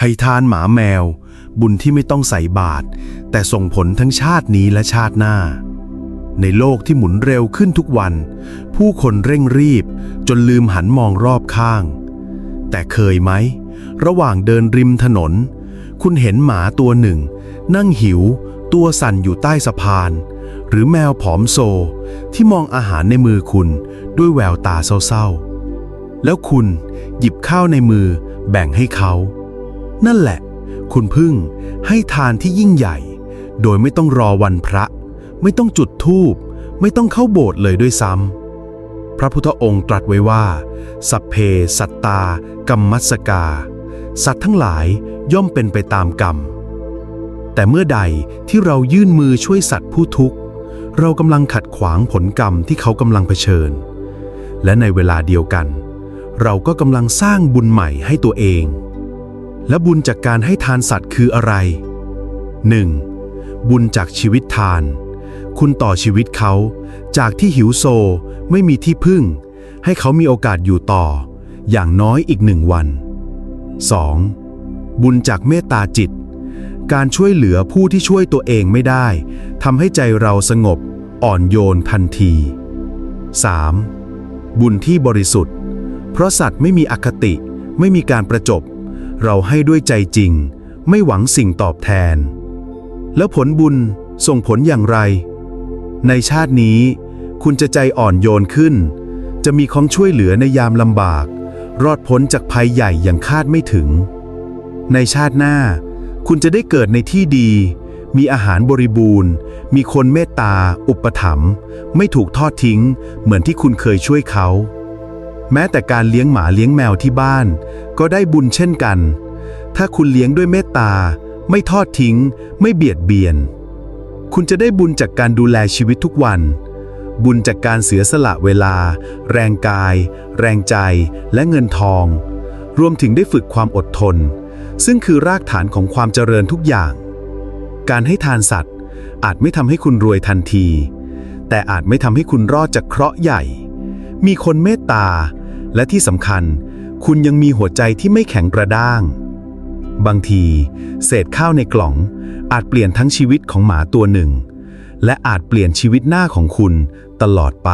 ให้ทานหมาแมว บุญที่ไม่ต้องใส่บาตรแต่ส่งผลทั้งชาตินี้และชาติหน้า ในโลกที่หมุนเร็วขึ้นทุกวัน ผู้คนเร่งรีบ จนลืมหันมองรอบข้าง แต่เคยไหม ระหว่างเดินริมถนน คุณเห็นหมาตัวหนึ่ง นั่งหิว ตัวสั่นอยู่ใต้สะพาน หรือแมวผอมโซ ที่มองอาหารในมือคุณด้วยแววตาเศร้าๆแล้วคุณหยิบข้าวในมือแบ่งให้เขา นั่นแหละ คุณพึ่งให้ทานที่ยิ่งใหญ่ โดยไม่ต้องรอวันพระ ไม่ต้องจุดธูป ไม่ต้องเข้าโบสถ์เลยด้วยซ้ำพระพุทธองค์ตรัสไว้ว่า สัพเพ สัตตา กรรมัสกา สัตว์ทั้งหลายย่อมเป็นไปตามกรรม แต่เมื่อใดที่เรายื่นมือช่วยสัตว์ผู้ทุกข์ เรากำลังขัดขวางผลกรรมที่เขากำลังเผชิญ และในเวลาเดียวกัน เราก็กำลังสร้างบุญใหม่ให้ตัวเอง และบุญจากการให้ทานสัตว์คืออะไร 1. บุญจากชีวิตทาน คุณต่อชีวิตเขา จากที่หิวโซไม่มีที่พึ่ง ให้เขามีโอกาสอยู่ต่อ อย่างน้อยอีกหนึ่งวัน 2. บุญจากเมตตาจิต การช่วยเหลือผู้ที่ช่วยตัวเองไม่ได้ทำให้ใจเราสงบอ่อนโยนทันที 3. บุญที่บริสุทธิ์ เพราะสัตว์ไม่มีอคติ ไม่มีการประจบ เราให้ด้วยใจจริง ไม่หวังสิ่งตอบแทน แล้วผลบุญส่งผลอย่างไร ในชาตินี้ คุณจะใจอ่อนโยนขึ้น จะมีของช่วยเหลือในยามลำบาก รอดพ้นจากภัยใหญ่อย่างคาดไม่ถึง ในชาติหน้า คุณจะได้เกิดในที่ดี มีอาหารบริบูรณ์ มีคนเมตตา อุปถัมภ์ไม่ถูกทอดทิ้ง เหมือนที่คุณเคยช่วยเขา แม้แต่การเลี้ยงหมาเลี้ยงแมวที่บ้าน ก็ได้บุญเช่นกัน ถ้าคุณเลี้ยงด้วยเมตตา ไม่ทอดทิ้ง ไม่เบียดเบียน คุณจะได้บุญจากการดูแลชีวิตทุกวัน บุญจากการเสียสละเวลา แรงกาย แรงใจ และเงินทอง รวมถึงได้ฝึกความอดทน ซึ่งคือรากฐานของความเจริญทุกอย่าง การให้ทานสัตว์อาจไม่ทำให้คุณรวยทันที แต่อาจไม่ทำให้คุณรอดจากเคราะห์ใหญ่ มีคนเมตตา และที่สำคัญ คุณยังมีหัวใจที่ไม่แข็งกระด้าง บางที เศษข้าวในกล่อง อาจเปลี่ยนทั้งชีวิตของหมาตัวหนึ่ง และอาจเปลี่ยนชีวิตหน้าของคุณตลอดไป